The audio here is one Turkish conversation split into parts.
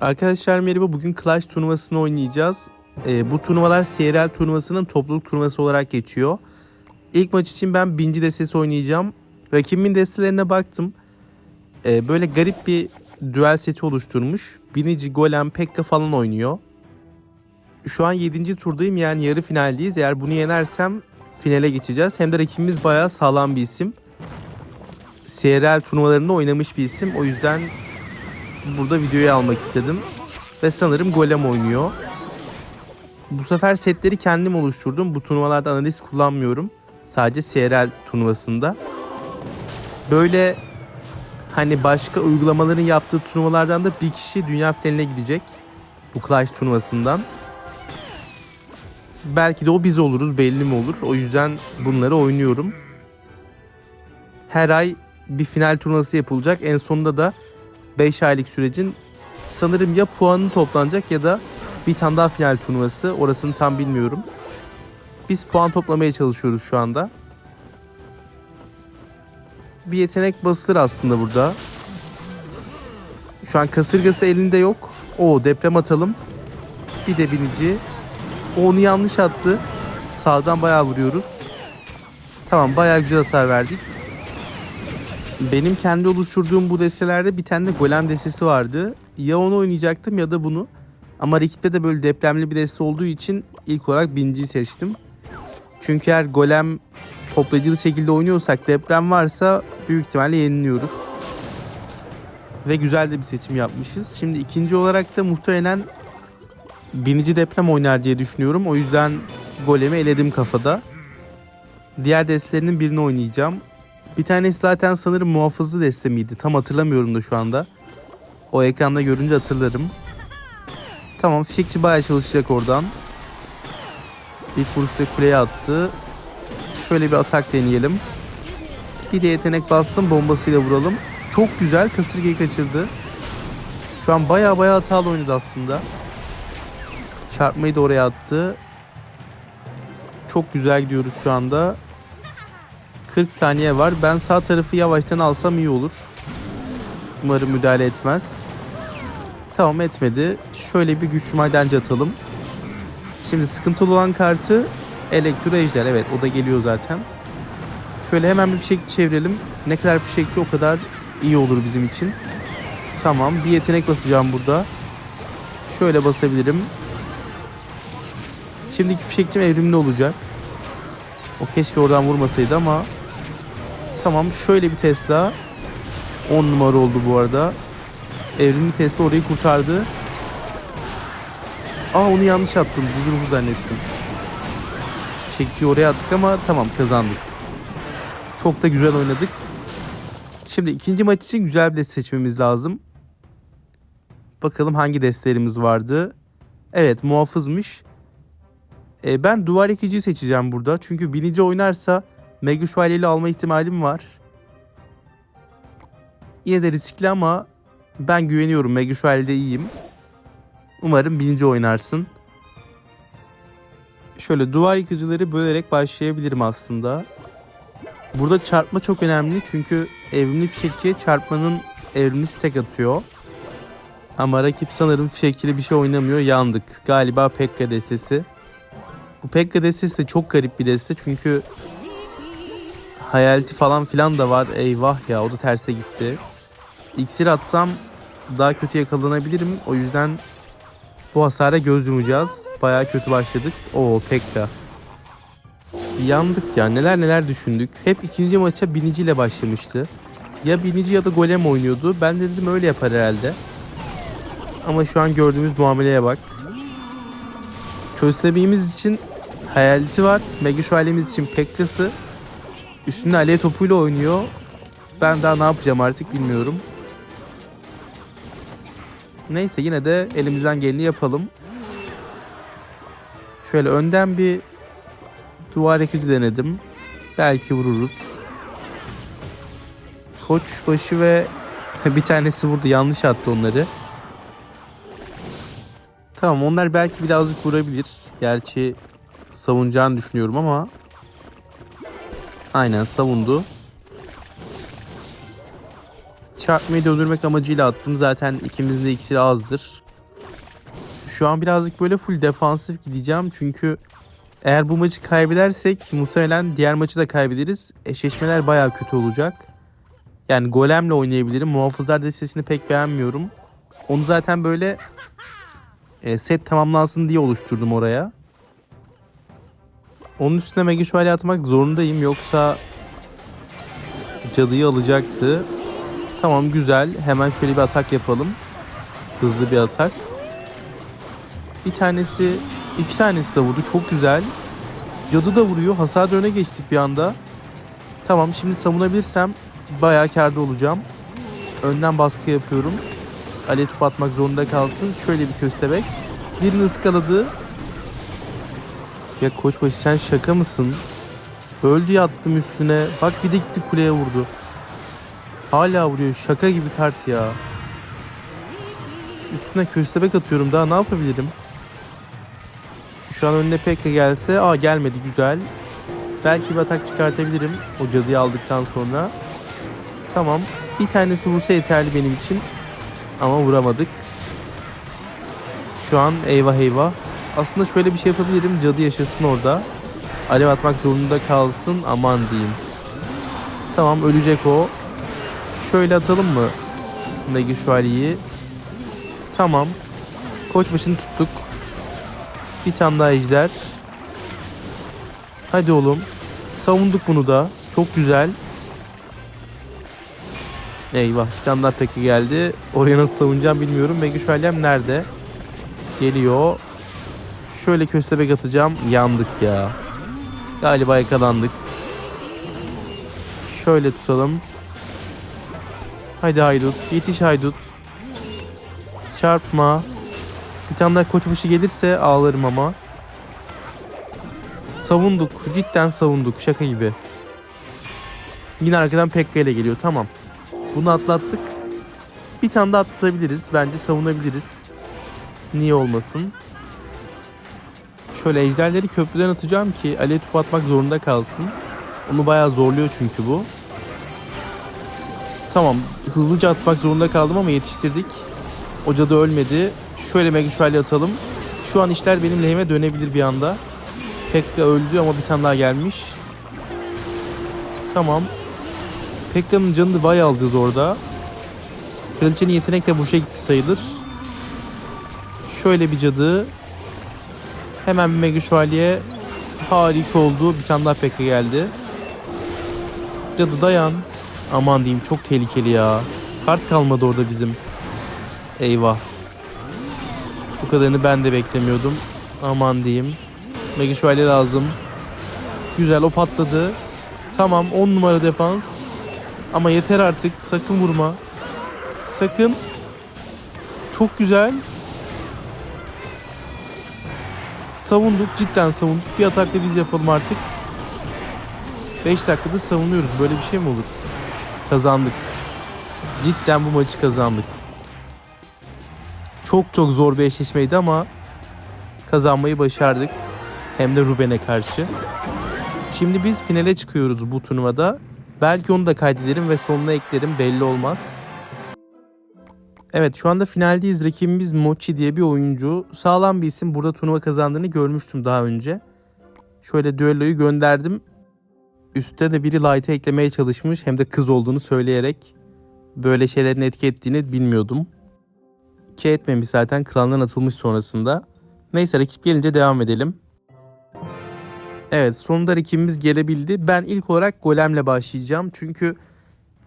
Arkadaşlar merhaba. Bugün Clash turnuvasını oynayacağız. Ee, bu turnuvalar CRL turnuvasının topluluk turnuvası olarak geçiyor. İlk maç için ben binci destesi oynayacağım. Rakibimin destelerine baktım. Ee, böyle garip bir duel seti oluşturmuş. Binici, Golem, Pekka falan oynuyor. Şu an 7. turdayım yani yarı finaldeyiz. Eğer bunu yenersem finale geçeceğiz. Hem de rakibimiz bayağı sağlam bir isim. CRL turnuvalarında oynamış bir isim. O yüzden burada videoyu almak istedim. Ve sanırım Golem oynuyor. Bu sefer setleri kendim oluşturdum. Bu turnuvalarda analiz kullanmıyorum. Sadece CRL turnuvasında. Böyle hani başka uygulamaların yaptığı turnuvalardan da bir kişi dünya finaline gidecek. Bu Clash turnuvasından. Belki de o biz oluruz belli mi olur. O yüzden bunları oynuyorum. Her ay bir final turnuvası yapılacak. En sonunda da 5 aylık sürecin sanırım ya puanı toplanacak ya da bir tane daha final turnuvası. Orasını tam bilmiyorum. Biz puan toplamaya çalışıyoruz şu anda. Bir yetenek basılır aslında burada. Şu an kasırgası elinde yok. O deprem atalım. Bir de binici. O onu yanlış attı. Sağdan bayağı vuruyoruz. Tamam bayağı güzel hasar verdik. Benim kendi oluşturduğum bu destelerde bir tane de golem destesi vardı. Ya onu oynayacaktım ya da bunu. Ama rakipte de böyle depremli bir deste olduğu için ilk olarak binciyi seçtim. Çünkü eğer golem toplayıcılı şekilde oynuyorsak deprem varsa büyük ihtimalle yeniliyoruz. Ve güzel de bir seçim yapmışız. Şimdi ikinci olarak da muhtemelen binici deprem oynar diye düşünüyorum. O yüzden golemi eledim kafada. Diğer destelerinin birini oynayacağım. Bir tanesi zaten sanırım muhafızlı deste miydi? Tam hatırlamıyorum da şu anda. O ekranda görünce hatırlarım. Tamam fişekçi bayağı çalışacak oradan. İlk vuruşta kuleye attı. Şöyle bir atak deneyelim. Bir de yetenek bastım bombasıyla vuralım. Çok güzel kasırgayı kaçırdı. Şu an bayağı bayağı hatalı oynadı aslında. Çarpmayı da oraya attı. Çok güzel gidiyoruz şu anda. 40 saniye var. Ben sağ tarafı yavaştan alsam iyi olur. Umarım müdahale etmez. Tamam etmedi. Şöyle bir güçlü madenci atalım. Şimdi sıkıntılı olan kartı Elektro Ejder. Evet o da geliyor zaten. Şöyle hemen bir fişekçi çevirelim. Ne kadar fişekçi o kadar iyi olur bizim için. Tamam bir yetenek basacağım burada. Şöyle basabilirim. Şimdiki fişekçim evrimli olacak. O keşke oradan vurmasaydı ama Tamam şöyle bir Tesla 10 numara oldu bu arada. Evrimli Tesla orayı kurtardı. Aa onu yanlış attım. Buzurgu zannettim. Çektiği oraya attık ama tamam kazandık. Çok da güzel oynadık. Şimdi ikinci maç için güzel bir deste seçmemiz lazım. Bakalım hangi destelerimiz vardı. Evet muhafızmış. E, ben duvar ekiciyi seçeceğim burada. Çünkü binici oynarsa Mega Şövalye'li alma ihtimalim var. Yine de riskli ama ben güveniyorum. Mega Şövalye'de iyiyim. Umarım bininci oynarsın. Şöyle duvar yıkıcıları bölerek başlayabilirim aslında. Burada çarpma çok önemli çünkü evrimli fişekçiye çarpmanın evrimlisi tek atıyor. Ama rakip sanırım fişekçili bir şey oynamıyor. Yandık. Galiba Pekka destesi. Bu Pekka destesi de çok garip bir deste çünkü hayaleti falan filan da var. Eyvah ya o da terse gitti. İksir atsam daha kötü yakalanabilirim. O yüzden bu hasara göz yumacağız. Baya kötü başladık. Oo Pekka. Yandık ya neler neler düşündük. Hep ikinci maça biniciyle başlamıştı. Ya binici ya da golem oynuyordu. Ben de dedim öyle yapar herhalde. Ama şu an gördüğümüz muameleye bak. Köstebeğimiz için hayaleti var. Mega şövalyemiz için Pekka'sı. Üstünde alev topuyla oynuyor. Ben daha ne yapacağım artık bilmiyorum. Neyse yine de elimizden geleni yapalım. Şöyle önden bir duvar ekici denedim. Belki vururuz. Koç başı ve bir tanesi vurdu. Yanlış attı onları. Tamam onlar belki birazcık vurabilir. Gerçi savunacağını düşünüyorum ama Aynen savundu. Çarpmayı döndürmek amacıyla attım. Zaten ikimizin de iksiri azdır. Şu an birazcık böyle full defansif gideceğim çünkü eğer bu maçı kaybedersek muhtemelen diğer maçı da kaybederiz. Eşleşmeler baya kötü olacak. Yani golemle oynayabilirim. Muhafızlar destesini pek beğenmiyorum. Onu zaten böyle e, set tamamlansın diye oluşturdum oraya. Onun üstüne Mega Şövalye atmak zorundayım. Yoksa cadıyı alacaktı. Tamam güzel. Hemen şöyle bir atak yapalım. Hızlı bir atak. Bir tanesi, iki tanesi de vurdu. Çok güzel. Cadı da vuruyor. Hasar öne geçtik bir anda. Tamam şimdi savunabilirsem bayağı kârda olacağım. Önden baskı yapıyorum. Ale top atmak zorunda kalsın. Şöyle bir köstebek. Birini ıskaladı. Ya koçbaşı sen şaka mısın? Öldü yattım üstüne. Bak bir de gitti kuleye vurdu. Hala vuruyor. Şaka gibi kart ya. Üstüne köstebek atıyorum. Daha ne yapabilirim? Şu an önüne Pekka gelse. Aa gelmedi güzel. Belki bir atak çıkartabilirim. O cadıyı aldıktan sonra. Tamam. Bir tanesi vursa yeterli benim için. Ama vuramadık. Şu an eyvah eyvah. Aslında şöyle bir şey yapabilirim. Cadı yaşasın orada. Alev atmak zorunda kalsın. Aman diyeyim. Tamam ölecek o. Şöyle atalım mı? Megi Şövalye'yi. Tamam. Koç başını tuttuk. Bir tane daha ejder. Hadi oğlum. Savunduk bunu da. Çok güzel. Eyvah. Bir tane daha peki geldi. Oraya nasıl savunacağım bilmiyorum. Megi Şövalyem nerede? Geliyor. Şöyle köstebek atacağım. Yandık ya. Galiba yakalandık. Şöyle tutalım. Haydi haydut. Yetiş haydut. Çarpma. Bir tane daha koçbaşı gelirse ağlarım ama. Savunduk. Cidden savunduk. Şaka gibi. Yine arkadan Pekka ile geliyor. Tamam. Bunu atlattık. Bir tane daha atlatabiliriz. Bence savunabiliriz. Niye olmasın? Şöyle ejderleri köprüden atacağım ki alev topu atmak zorunda kalsın. Onu bayağı zorluyor çünkü bu. Tamam hızlıca atmak zorunda kaldım ama yetiştirdik. Hoca da ölmedi. Şöyle mega şövalye atalım. Şu an işler benim lehime dönebilir bir anda. Pekka öldü ama bir tane daha gelmiş. Tamam. Pekka'nın canını bayağı alacağız orada. Kraliçenin yetenek de boşa gitti sayılır. Şöyle bir cadı. Hemen bir mega şövalye. Harika oldu. Bir tane daha Pekka geldi. Cadı dayan. Aman diyeyim çok tehlikeli ya. Kart kalmadı orada bizim. Eyvah. Bu kadarını ben de beklemiyordum. Aman diyeyim. Mega şövalye lazım. Güzel o patladı. Tamam 10 numara defans. Ama yeter artık. Sakın vurma. Sakın. Çok güzel. Savunduk. Cidden savunduk. Bir atak biz yapalım artık. 5 dakikada savunuyoruz. Böyle bir şey mi olur? Kazandık. Cidden bu maçı kazandık. Çok çok zor bir eşleşmeydi ama kazanmayı başardık. Hem de Ruben'e karşı. Şimdi biz finale çıkıyoruz bu turnuvada. Belki onu da kaydederim ve sonuna eklerim belli olmaz. Evet şu anda finaldeyiz. Rakibimiz Mochi diye bir oyuncu. Sağlam bir isim. Burada turnuva kazandığını görmüştüm daha önce. Şöyle düelloyu gönderdim. Üste de biri Light'e eklemeye çalışmış. Hem de kız olduğunu söyleyerek. Böyle şeylerin etki ettiğini bilmiyordum. Ki etmemiş zaten klandan atılmış sonrasında. Neyse rakip gelince devam edelim. Evet sonunda rakibimiz gelebildi. Ben ilk olarak golemle başlayacağım. Çünkü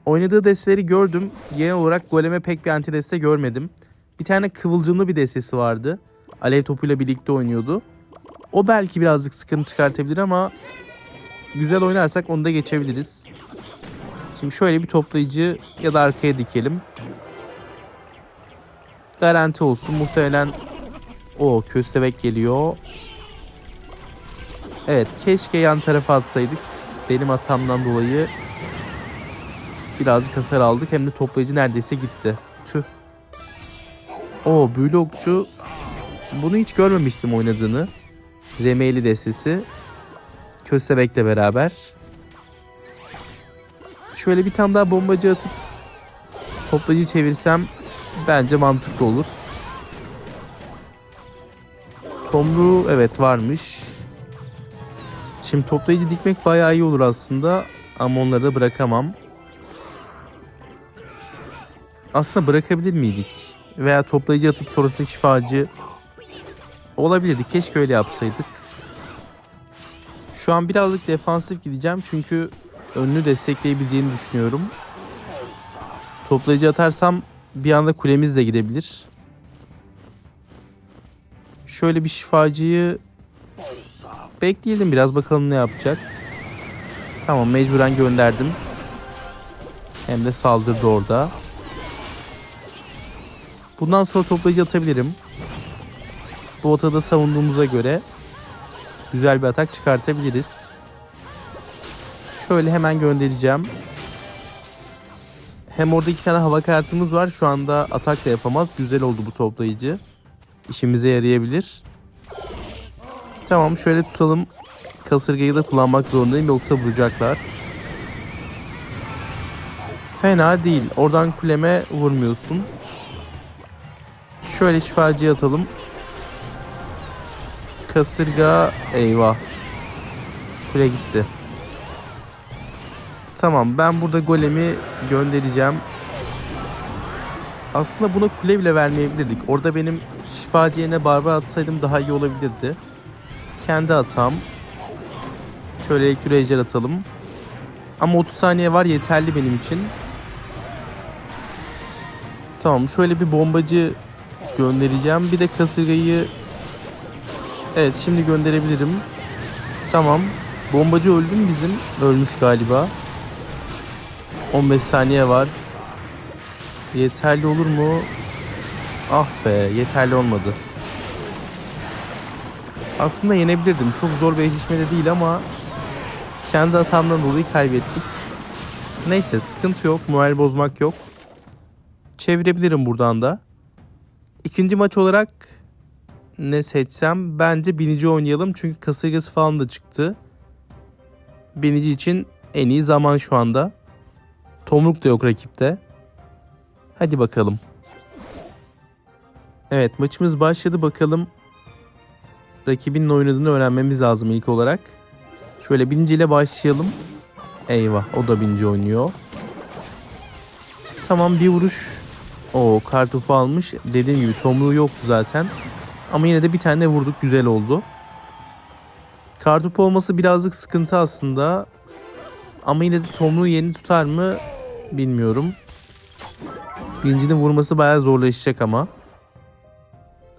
oynadığı desteleri gördüm. Genel olarak goleme pek bir anti deste görmedim. Bir tane kıvılcımlı bir destesi vardı. Alev topuyla birlikte oynuyordu. O belki birazcık sıkıntı çıkartabilir ama güzel oynarsak onu da geçebiliriz. Şimdi şöyle bir toplayıcı ya da arkaya dikelim. Garanti olsun. Muhtemelen o köstebek geliyor. Evet keşke yan tarafa atsaydık. Benim hatamdan dolayı birazcık hasar aldık. Hem de toplayıcı neredeyse gitti. Tüh. O büyülü okçu bunu hiç görmemiştim oynadığını. Remeyli destesi. Köstebek'le beraber. Şöyle bir tane daha bombacı atıp toplayıcı çevirsem bence mantıklı olur. Tomru evet varmış. Şimdi toplayıcı dikmek bayağı iyi olur aslında. Ama onları da bırakamam. Aslında bırakabilir miydik? Veya toplayıcı atıp sonrasında şifacı olabilirdi. Keşke öyle yapsaydık. Şu an birazcık defansif gideceğim çünkü önünü destekleyebileceğini düşünüyorum. Toplayıcı atarsam bir anda kulemiz de gidebilir. Şöyle bir şifacıyı bekleyelim biraz bakalım ne yapacak. Tamam mecburen gönderdim. Hem de saldırdı orada. Bundan sonra toplayıcı atabilirim. Bu atada savunduğumuza göre güzel bir atak çıkartabiliriz. Şöyle hemen göndereceğim. Hem orada iki tane hava kartımız var. Şu anda atak da yapamaz. Güzel oldu bu toplayıcı. İşimize yarayabilir. Tamam şöyle tutalım. Kasırgayı da kullanmak zorundayım yoksa vuracaklar. Fena değil. Oradan kuleme vurmuyorsun. Şöyle şifacıya atalım. Kasırga eyvah. Kule gitti. Tamam ben burada golemi göndereceğim. Aslında buna kule bile vermeyebilirdik. Orada benim şifacı yerine barbar atsaydım daha iyi olabilirdi. Kendi hatam. Şöyle ejder atalım. Ama 30 saniye var yeterli benim için. Tamam şöyle bir bombacı göndereceğim. Bir de kasırgayı Evet şimdi gönderebilirim. Tamam. Bombacı öldü mü bizim? Ölmüş galiba. 15 saniye var. Yeterli olur mu? Ah be yeterli olmadı. Aslında yenebilirdim. Çok zor bir eşleşmede değil ama kendi hatamdan dolayı kaybettik. Neyse sıkıntı yok. Moral bozmak yok. Çevirebilirim buradan da. İkinci maç olarak ne seçsem bence binici oynayalım çünkü kasırgası falan da çıktı. Binici için en iyi zaman şu anda. Tomruk da yok rakipte. Hadi bakalım. Evet maçımız başladı bakalım. Rakibin ne oynadığını öğrenmemiz lazım ilk olarak. Şöyle bininciyle başlayalım. Eyvah o da binici oynuyor. Tamam bir vuruş. O kartopu almış. Dediğim gibi tomruğu yoktu zaten. Ama yine de bir tane vurduk. Güzel oldu. Kartopu olması birazcık sıkıntı aslında. Ama yine de tomruğu yerini tutar mı bilmiyorum. Birincinin vurması bayağı zorlaşacak ama.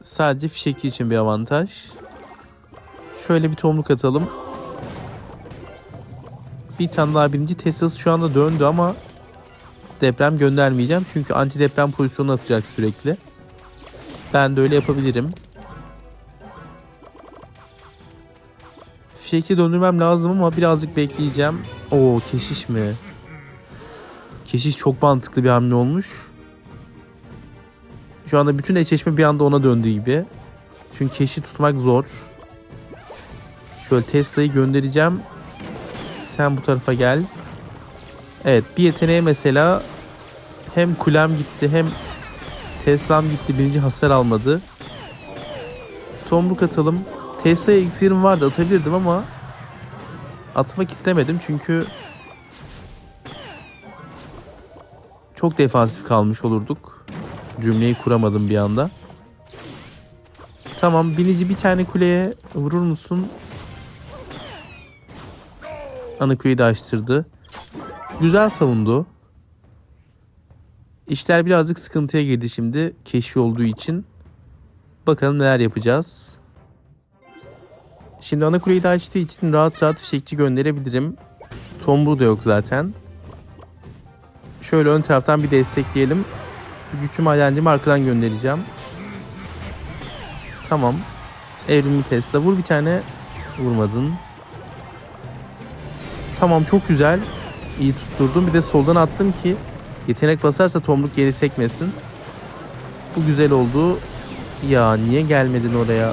Sadece fişeki için bir avantaj. Şöyle bir tomruk atalım. Bir tane daha birinci Tesla'sı şu anda döndü ama deprem göndermeyeceğim. Çünkü anti deprem pozisyonu atacak sürekli. Ben de öyle yapabilirim. Fişeki döndürmem lazım ama birazcık bekleyeceğim. Oo keşiş mi? Keşiş çok mantıklı bir hamle olmuş. Şu anda bütün eşleşme bir anda ona döndü gibi. Çünkü keşi tutmak zor. Şöyle Tesla'yı göndereceğim. Sen bu tarafa gel. Evet bir yeteneğe mesela hem kulem gitti hem Tesla'm gitti birinci hasar almadı. Tomruk atalım. Tesla'ya iksirim vardı atabilirdim ama atmak istemedim çünkü çok defansif kalmış olurduk. Cümleyi kuramadım bir anda. Tamam binici bir tane kuleye vurur musun? Ana kuleyi de açtırdı. Güzel savundu. İşler birazcık sıkıntıya girdi şimdi keşfi olduğu için. Bakalım neler yapacağız. Şimdi ana kuleyi de açtığı için rahat rahat fişekçi gönderebilirim. Tombu da yok zaten. Şöyle ön taraftan bir destekleyelim. Güçlü madencimi arkadan göndereceğim. Tamam. Evrimli Tesla. Vur bir tane. Vurmadın. Tamam çok güzel. İyi tutturdum. Bir de soldan attım ki yetenek basarsa tomruk geri sekmesin. Bu güzel oldu. Ya niye gelmedin oraya?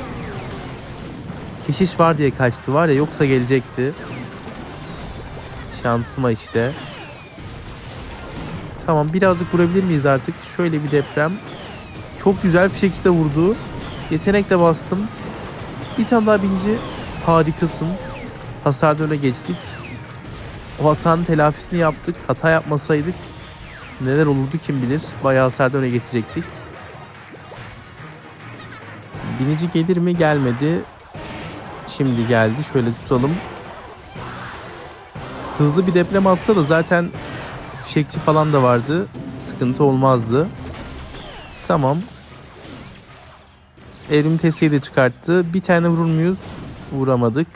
Keşiş var diye kaçtı var ya yoksa gelecekti. Şansıma işte. Tamam birazcık vurabilir miyiz artık? Şöyle bir deprem. Çok güzel fişekçi de vurdu. Yetenek de bastım. Bir tane daha binci. Harikasın. Hasarda öne geçtik. O hatanın telafisini yaptık. Hata yapmasaydık neler olurdu kim bilir. Bayağı hasarda öne geçecektik. Binici gelir mi? Gelmedi. Şimdi geldi. Şöyle tutalım. Hızlı bir deprem atsa da zaten fişekçi falan da vardı. Sıkıntı olmazdı. Tamam. Evrim testiyi de çıkarttı. Bir tane vurur muyuz? Vuramadık.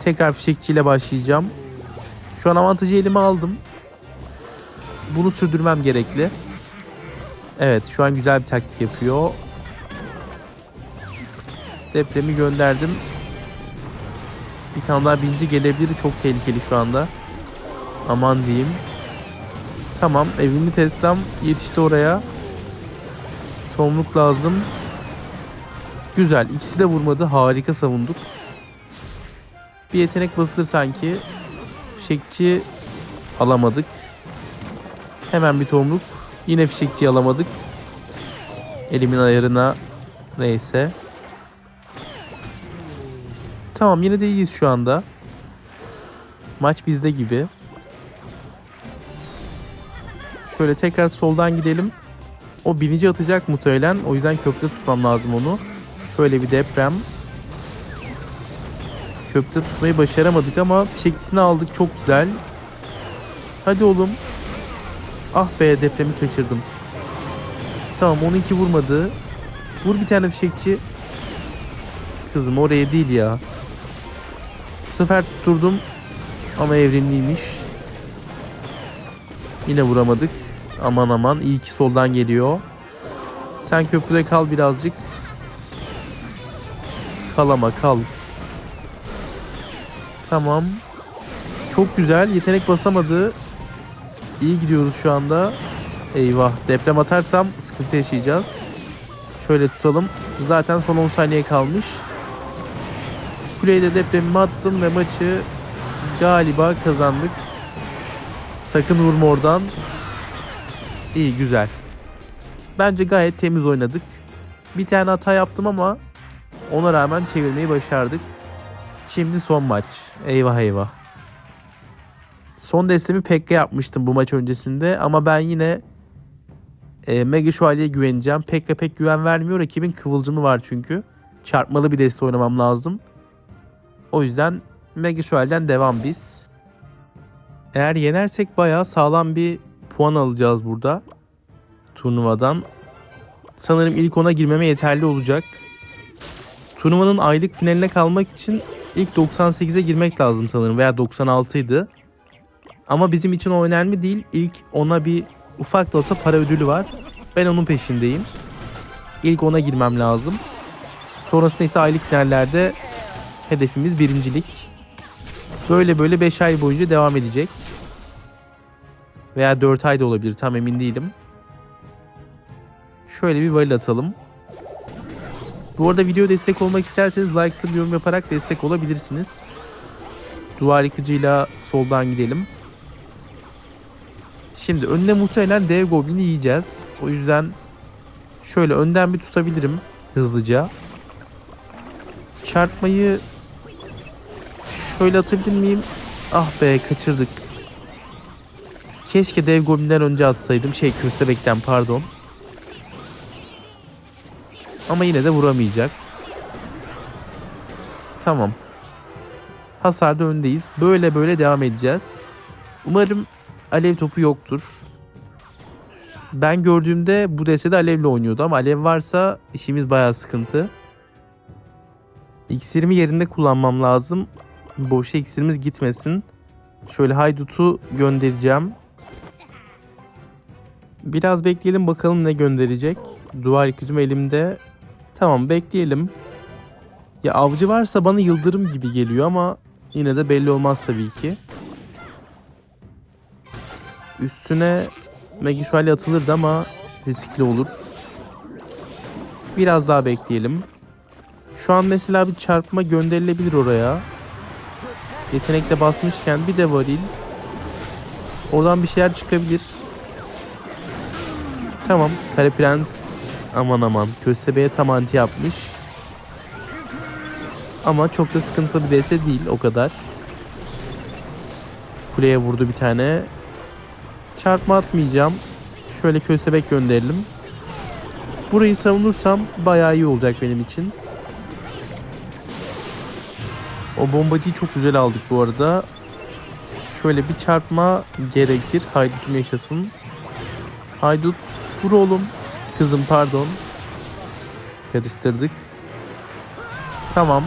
Tekrar fişekçiyle başlayacağım. Şu an avantajı elime aldım. Bunu sürdürmem gerekli. Evet şu an güzel bir taktik yapıyor. Depremi gönderdim. Bir tane daha binci gelebilir. Çok tehlikeli şu anda. Aman diyeyim. Tamam evimi Tesla'm yetişti oraya. Tomruk lazım. Güzel. ikisi de vurmadı. Harika savunduk. Bir yetenek basılır sanki. Fişekçi alamadık. Hemen bir tomruk. Yine fişekçi alamadık. Elimin ayarına neyse. Tamam yine de iyiyiz şu anda. Maç bizde gibi. Şöyle tekrar soldan gidelim. O birinci atacak muhtemelen. O yüzden köprüde tutmam lazım onu. Şöyle bir deprem. Köprüde tutmayı başaramadık ama fişekçisini aldık. Çok güzel. Hadi oğlum. Ah be depremi kaçırdım. Tamam onunki vurmadı. Vur bir tane fişekçi. Kızım oraya değil ya. Bu sefer tutturdum. Ama evrimliymiş. Yine vuramadık. Aman aman iyi ki soldan geliyor. Sen köprüde kal birazcık. Kal ama kal. Tamam. Çok güzel. Yetenek basamadı. İyi gidiyoruz şu anda. Eyvah. Deprem atarsam sıkıntı yaşayacağız. Şöyle tutalım. Zaten son 10 saniye kalmış. Kuleye de depremimi attım ve maçı galiba kazandık. Sakın vurma oradan. İyi güzel. Bence gayet temiz oynadık. Bir tane hata yaptım ama ona rağmen çevirmeyi başardık. Şimdi son maç. Eyvah eyvah. Son destemi Pekka yapmıştım bu maç öncesinde ama ben yine e, Mega Şövalye'ye güveneceğim. Pekka pek güven vermiyor. Rakibin kıvılcımı var çünkü. Çarpmalı bir deste oynamam lazım. O yüzden Mega Şövalye'den devam biz. Eğer yenersek bayağı sağlam bir puan alacağız burada. Turnuvadan. Sanırım ilk ona girmeme yeterli olacak. Turnuvanın aylık finaline kalmak için ilk 98'e girmek lazım sanırım veya 96 idi. Ama bizim için o önemli değil. İlk ona bir ufak da olsa para ödülü var. Ben onun peşindeyim. İlk ona girmem lazım. Sonrasında ise aylık finallerde hedefimiz birincilik. Böyle böyle 5 ay boyunca devam edecek. Veya 4 ay da olabilir tam emin değilim. Şöyle bir varil atalım. Bu arada video destek olmak isterseniz like yorum yaparak destek olabilirsiniz. Duvar yıkıcıyla soldan gidelim. Şimdi önüne muhtemelen dev goblini yiyeceğiz. O yüzden şöyle önden bir tutabilirim hızlıca. Çarpmayı şöyle atabilir miyim? Ah be kaçırdık. Keşke dev goblinden önce atsaydım. Şey köstebekten pardon. Ama yine de vuramayacak. Tamam. Hasarda öndeyiz. Böyle böyle devam edeceğiz. Umarım alev topu yoktur. Ben gördüğümde bu destede alevle oynuyordu ama alev varsa işimiz bayağı sıkıntı. İksirimi yerinde kullanmam lazım. Boşa iksirimiz gitmesin. Şöyle haydutu göndereceğim. Biraz bekleyelim bakalım ne gönderecek. Duvar yıkıcım elimde. Tamam bekleyelim. Ya avcı varsa bana yıldırım gibi geliyor ama yine de belli olmaz tabii ki. Üstüne Megi Şövalye atılırdı ama riskli olur. Biraz daha bekleyelim. Şu an mesela bir çarpma gönderilebilir oraya. Yetenekle basmışken bir de varil. Oradan bir şeyler çıkabilir. Tamam. Kare Prens aman aman. Köstebeğe tam anti yapmış. Ama çok da sıkıntılı bir vs değil o kadar. Kuleye vurdu bir tane. Çarpma atmayacağım. Şöyle köstebek gönderelim. Burayı savunursam bayağı iyi olacak benim için. O bombacıyı çok güzel aldık bu arada. Şöyle bir çarpma gerekir. Haydut'um yaşasın. Haydut vur oğlum. Kızım pardon. Karıştırdık. Tamam.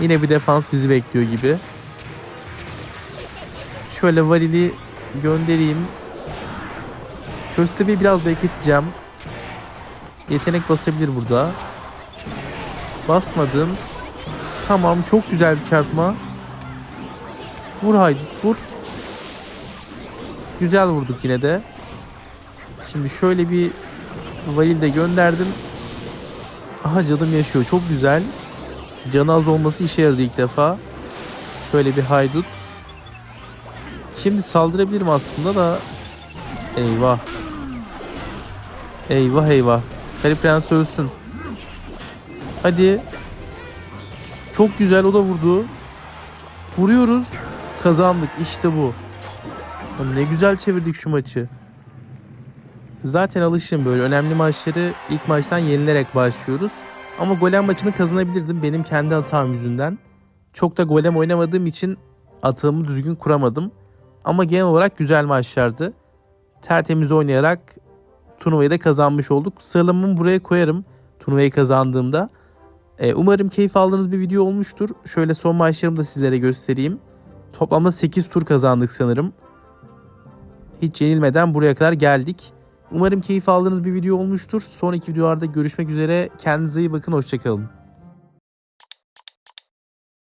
Yine bir defans bizi bekliyor gibi. Şöyle varili göndereyim. Köstebeği biraz bekleteceğim. Yetenek basabilir burada. Basmadım. Tamam çok güzel bir çarpma. Vur haydi vur. Güzel vurduk yine de. Şimdi şöyle bir varil de gönderdim. Aha canım yaşıyor çok güzel. Canı az olması işe yaradı ilk defa. Şöyle bir haydut. Şimdi saldırabilirim aslında da. Eyvah. Eyvah eyvah. Kali Prens ölsün. Hadi. Çok güzel o da vurdu. Vuruyoruz. Kazandık. İşte bu. Ne güzel çevirdik şu maçı. Zaten alışım böyle. Önemli maçları ilk maçtan yenilerek başlıyoruz. Ama golem maçını kazanabilirdim benim kendi hatam yüzünden. Çok da golem oynamadığım için atağımı düzgün kuramadım. Ama genel olarak güzel maçlardı. Tertemiz oynayarak turnuvayı da kazanmış olduk. Sıralamamı buraya koyarım turnuvayı kazandığımda. Ee, umarım keyif aldığınız bir video olmuştur. Şöyle son maçlarımı da sizlere göstereyim. Toplamda 8 tur kazandık sanırım. Hiç yenilmeden buraya kadar geldik. Umarım keyif aldığınız bir video olmuştur. Sonraki videolarda görüşmek üzere. Kendinize iyi bakın. Hoşçakalın.